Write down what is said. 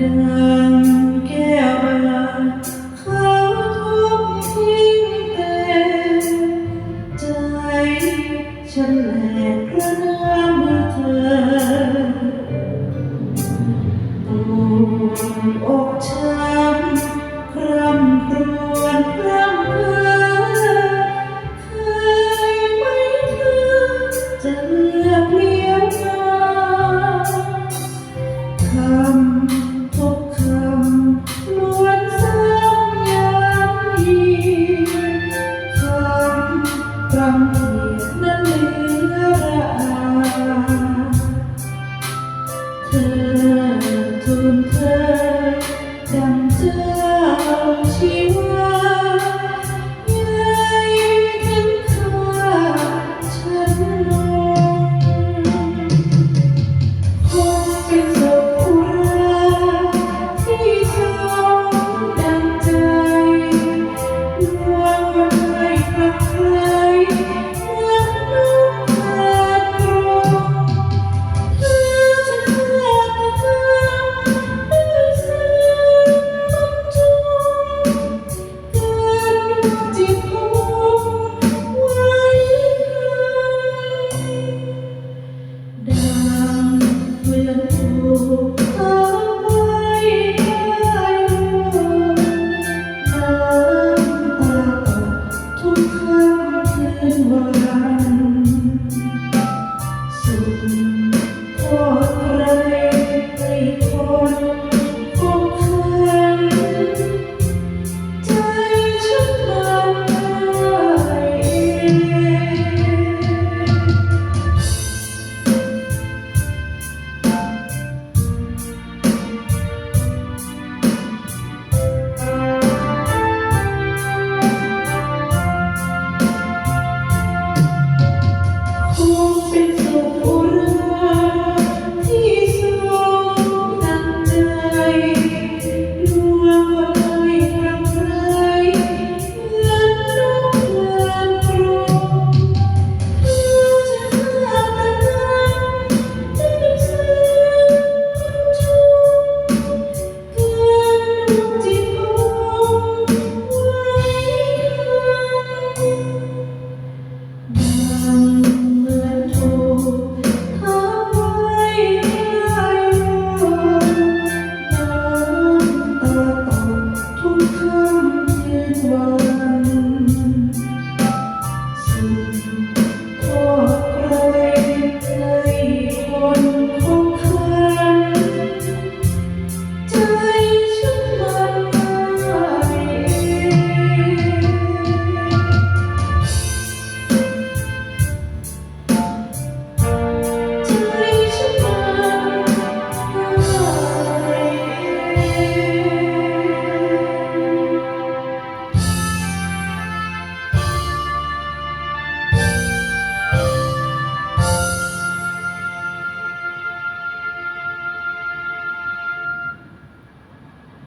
ดังแก้วเวลาเขาทุบทิ้งเต่ใจฉันแหลกกระน้ำเมื่อเธอปวดอกช้ำ 唱起歌